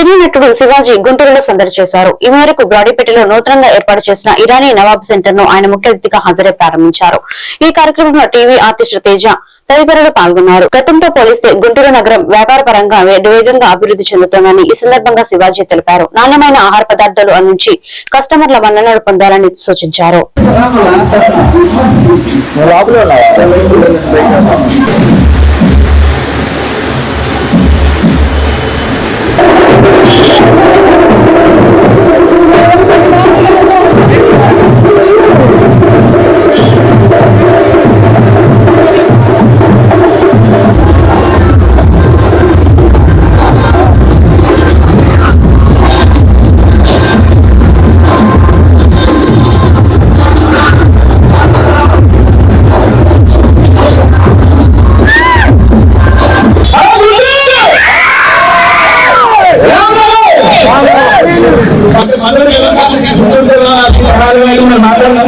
సినీ నటుడు శివాజీ గుంటూరులో సందడి చేశారు. ఈ మేరకు బ్రాడీపేటలో నూతనంగా ఏర్పాటు చేసిన ఇరానీ నవాబ్ సెంటర్ను ఆయన ముఖ్య అతిథిగా హాజరై ప్రారంభించారు. ఈ కార్యక్రమంలో టీవీ ఆర్టిస్ట్ తేజ తదితరులు పాల్గొన్నారు. గతంతో పోలిస్తే గుంటూరు నగరం వ్యాపార పరంగా వేగంగా అభివృద్ధి చెందుతోందని ఈ సందర్భంగా శివాజీ తెలిపారు. నాణ్యమైన ఆహార పదార్థాలు అందించి కస్టమర్ల మన్ననలు పొందాలని సూచించారు.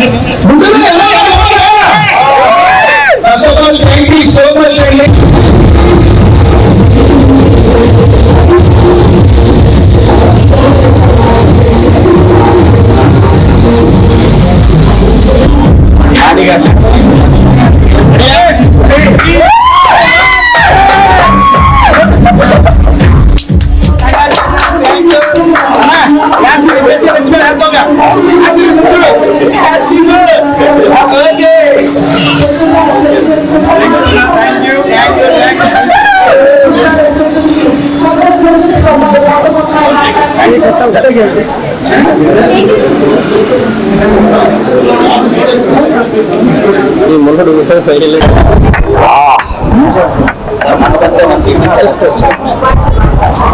థ్యాంక్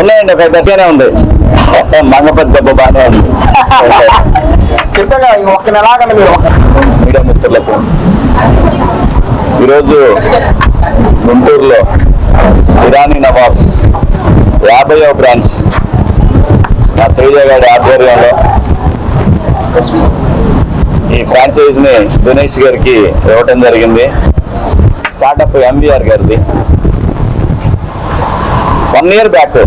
ఉన్నాయండి ఒక దశగానే ఉంది. మంగపతి దెబ్బ బాగానే ఉంది. చెప్పగా ఒక్క నెలాగండి మీరు. మీడియా మిత్రులకు. ఈరోజు గుంటూరులో ఇరానీ నవాబ్స్ యాభైవ బ్రాంచ్ మా తేజ గారి ఆధ్వర్యంలో ఈ ఫ్రాంచైజీని దినేష్ గారికి ఇవ్వటం జరిగింది. స్టార్టప్ ఎంబీఆర్ గారిది. వన్ ఇయర్ బ్యాక్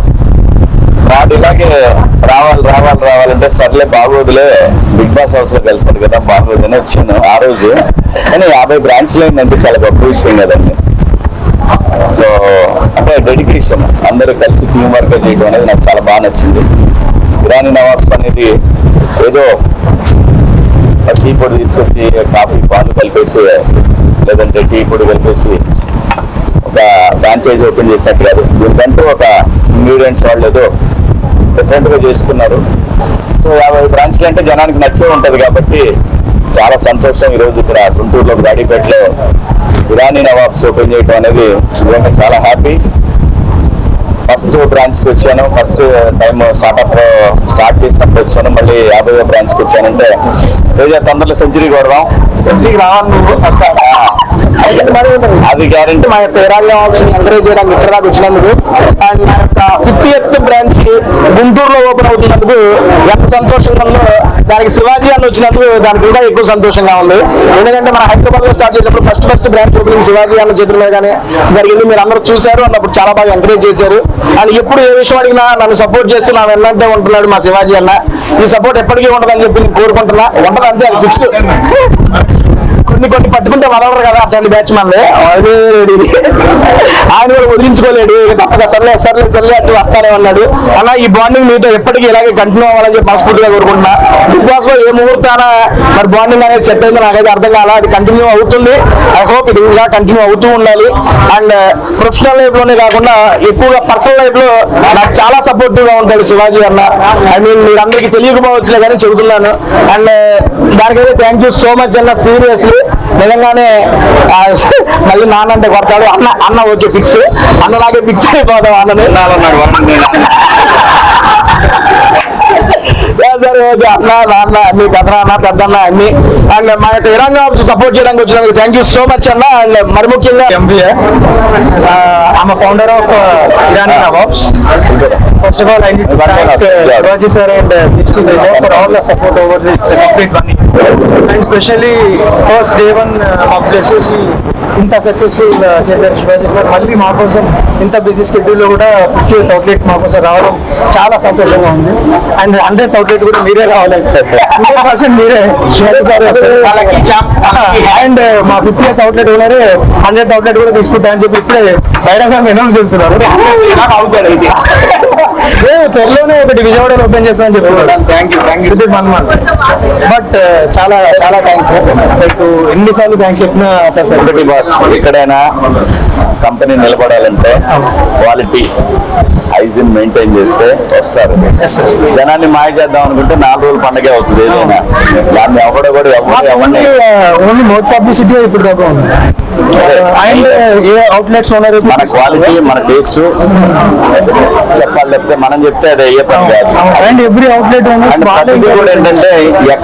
వాడు ఇలాగే రావాలి రావాలి రావాలంటే సర్లే బాగోదులే బిగ్ బాస్ హౌస్లో కలిసారు కదా బాగోదు అని వచ్చాను ఆ రోజు. కానీ యాభై బ్రాంచ్లు అయిందంటే చాలా గొప్ప విషయం కదండి. సో అంటే డెడికేషన్ అందరూ కలిసి టీం వర్క్ చేయడం అనేది నాకు చాలా బాగా నచ్చింది. ఇరానీ నవాబ్స్ అనేది ఏదో టీ పొడి తీసుకొచ్చి కాఫీ పాలు కలిపేసి లేదంటే టీ పొడి కలిపేసి ఒక ఫ్రాంచైజ్ ఓపెన్ చేసినట్టు కాదు. దీనికంటూ ఒక ఇంగ్రీడియంట్స్ వాళ్ళు ఏదో డిఫరెంట్గా చేసుకున్నారు. సో యాభై బ్రాంచ్లు అంటే జనానికి నచ్చే ఉంటుంది కాబట్టి చాలా సంతోషం ఈరోజు ఇక్కడ గుంటూరులో గాడిపేటలో ఇరానీ నవాబ్స్ ఓపెన్ చేయడం అనేది నిజంగా చాలా హ్యాపీ ఫస్ట్ బ్రాంచ్కి వచ్చాను. ఫస్ట్ టైం స్టార్టప్ స్టార్ట్ చేసినప్పుడు వచ్చాను మళ్ళీ యాభై బ్రాంచ్కి వచ్చానంటే రోజు తొందరలో సెంచరీ కొడదాం సెంచరీకి రావాలి నువ్వు. అది గ్యారంటీ మా యొక్క ఆప్షన్ ఎంకరేజ్ చేయడానికి ఇక్కడ దాకా వచ్చినందుకు. అండ్ మా యొక్క ఫిఫ్టీ ఎత్ బ్రాంచ్ గుంటూరులో ఓపెన్ అవుతున్నందుకు ఎంత సంతోషంగా ఉందో దానికి శివాజీ అని వచ్చినందుకు దానికి ఇంకా ఎక్కువ సంతోషంగా ఉంది. ఎందుకంటే మన హైదరాబాద్లో స్టార్ట్ చేసినప్పుడు first first branch opening Shivaji అన్న చేతుల మీదగానే జరిగింది. మీరు అందరూ చూశారు అన్నప్పుడు చాలా బాగా ఎంకరేజ్ చేశారు. అండ్ ఎప్పుడు ఏ విషయం అడిగినా నన్ను సపోర్ట్ చేస్తూ నా వెన్నంటే ఉంటున్నాడు మా శివాజీ అన్న. ఈ సపోర్ట్ ఎప్పటికీ ఉండదని చెప్పి కోరుకుంటున్నా. ఉండదు అంతే అది ఫిక్స్ కొన్ని కొన్ని పట్టుకుంటే వదలరు కదా అట్లాంటి బ్యాచ్ మంది అదే ఆయన కూడా వదిలించుకోలేడు. ఇక తప్పక సర్లే సర్లే సర్లే అట్టు వస్తానే ఉన్నాడు. అన్న ఈ బాండింగ్ మీతో ఎప్పటికీ ఇలాగే కంటిన్యూ అవ్వాలని చెప్పి మనస్ఫూర్తిగా కోరుకుంటున్నా. బిగ్ బాస్లో ఏ ముహూర్తాన మరి బాండింగ్ అనేది సెట్ అయిందో నాకైతే అర్థం కాల. అది కంటిన్యూ అవుతుంది. ఐ హోప్ ఇది ఇలా కంటిన్యూ అవుతూ ఉండాలి. అండ్ uh, ప్రొఫెషనల్ లైఫ్లోనే కాకుండా ఎక్కువగా పర్సనల్ లైఫ్లో నాకు చాలా సపోర్టివ్గా ఉంటాడు శివాజీ అన్న. ఐ మీన్ మీరు అందరికీ తెలియకపోవచ్చులే కానీ చెబుతున్నాను. అండ్ uh, దానికైతే థ్యాంక్ యూ సో మచ్ అన్న. సీరియస్లీ నిజంగానే మళ్ళీ నాన్న అంటే కొడతాడు. అన్న అన్న ఓకే ఫిక్స్ అన్న అన్నలాగే ఫిక్స్ అయిపోతాం అన్నది. అనేది అన్నా నాన్న మీ పెదనాన్న పెద్దన్న అన్ని అండ్ మా యొక్క ఇరాన్ సపోర్ట్ చేయడానికి వచ్చిన థ్యాంక్ యూ సో మచ్ అన్న. అండ్ మరి ముఖ్యంగా ఎంబీఏ ఆమె founder of Iran of all I sir and కిస్టి support over this and specially first day one మా ప్లేస్ ఇంత సక్సెస్ఫుల్ uh, చేశారు శివాజీ సార్ మళ్ళీ మాకోసం ఇంత బిజీ షెడ్యూల్లో కూడా ఫిఫ్టీ అవుట్లెట్ మాకోసం రావడం చాలా సంతోషంగా ఉంది. అండ్ హండ్రెడ్ అవుట్లెట్ కూడా మీరే రావాలి. హండ్రెడ్ పర్సెంట్ మీరే అండ్ మా fifty outlet owner hundred outlet కూడా తీసుకుంటా అని చెప్పి ఇప్పుడే బయటగా అనౌన్స్ చేస్తున్నారు త్వరలోనే ఒకటి విజయవాడలో ఓపెన్ చేస్తానని చెప్తున్నాడు యూ వన్ మంత్ బట్ చాలా చాలా థ్యాంక్స్ మీకు ఎన్నిసార్లు థ్యాంక్స్ చెప్పినా సార్ ఒకటి బాస్ ఎక్కడైనా కంపెనీ నిలబడాలంటే క్వాలిటీ హైజీన్ మెయింటైన్ చేస్తే వస్తారు. జనాన్ని మాయ చేద్దాం అనుకుంటే నాలుగు రోజులు పండగే అవుతుంది ఏదైనా. దాన్ని ఎవడ కూడా ఎవరు ఎవరిని ఓన్లీ మౌత్ పబ్లిసిటీ ఇప్పుడు దాకా ఉంది. అండ్ ఏ అవుట్లెట్స్ మన క్వాలిటీ మన టేస్ట్ చెప్పాలి లేకపోతే మనం చెప్తే అది అయ్యే పని కాదు. అండ్ ఎవ్రీ అవుట్లెట్ ఏంటంటే